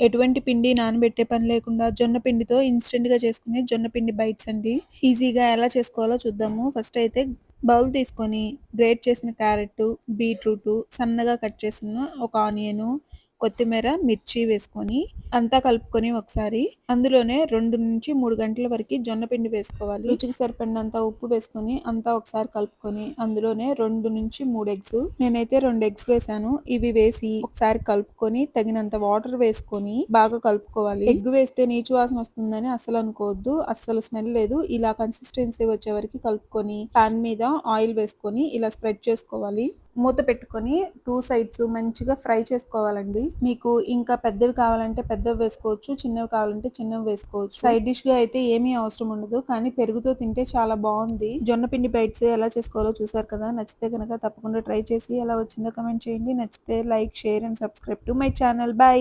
ఎటువంటి పిండి నానబెట్టే పని లేకుండా జొన్న పిండితో ఇన్స్టెంట్గా చేసుకునే జొన్న పిండి బైట్స్ అండి. ఈజీగా ఎలా చేసుకోవాలో చూద్దాము. ఫస్ట్ అయితే బౌల్ తీసుకొని గ్రేట్ చేసిన క్యారెట్ బీట్రూట్ సన్నగా కట్ చేసిన ఒక ఆనియను కొత్తిమీర మిర్చి వేసుకొని అంతా కలుపుకొని ఒకసారి అందులోనే రెండు నుంచి మూడు గంటల వరకు జొన్న పిండి వేసుకోవాలి. రుచికి సరిపడినంత ఉప్పు వేసుకొని అంతా ఒకసారి కలుపుకొని అందులోనే రెండు నుంచి మూడు ఎగ్స్ నేనైతే రెండు ఎగ్స్ వేసాను. ఇవి వేసి ఒకసారి కలుపుకొని తగినంత వాటర్ వేసుకొని బాగా కలుపుకోవాలి. ఎగ్ వేస్తే నీచు వాసన వస్తుందని అసలు అనుకోవద్దు. అస్సలు స్మెల్ లేదు. ఇలా కన్సిస్టెన్సీ వచ్చే వరకు కలుపుకొని పాన్ మీద ఆయిల్ వేసుకొని ఇలా స్ప్రెడ్ చేసుకోవాలి. మూత పెట్టుకొని టూ సైడ్స్ మంచిగా ఫ్రై చేసుకోవాలండి. మీకు ఇంకా పెద్దవి కావాలంటే పెద్దవి వేసుకోవచ్చు చిన్నవి కావాలంటే చిన్నవి వేసుకోవచ్చు. సైడ్ డిష్గా అయితే ఏమీ అవసరం ఉండదు కానీ పెరుగుతో తింటే చాలా బాగుంది. జొన్న పిండి బైట్స్ ఎలా చేసుకోవాలో చూసారు కదా నచ్చితే కనుక తప్పకుండా ట్రై చేసి ఎలా వచ్చిందో కమెంట్ చేయండి. నచ్చితే like share and subscribe to my channel. Bye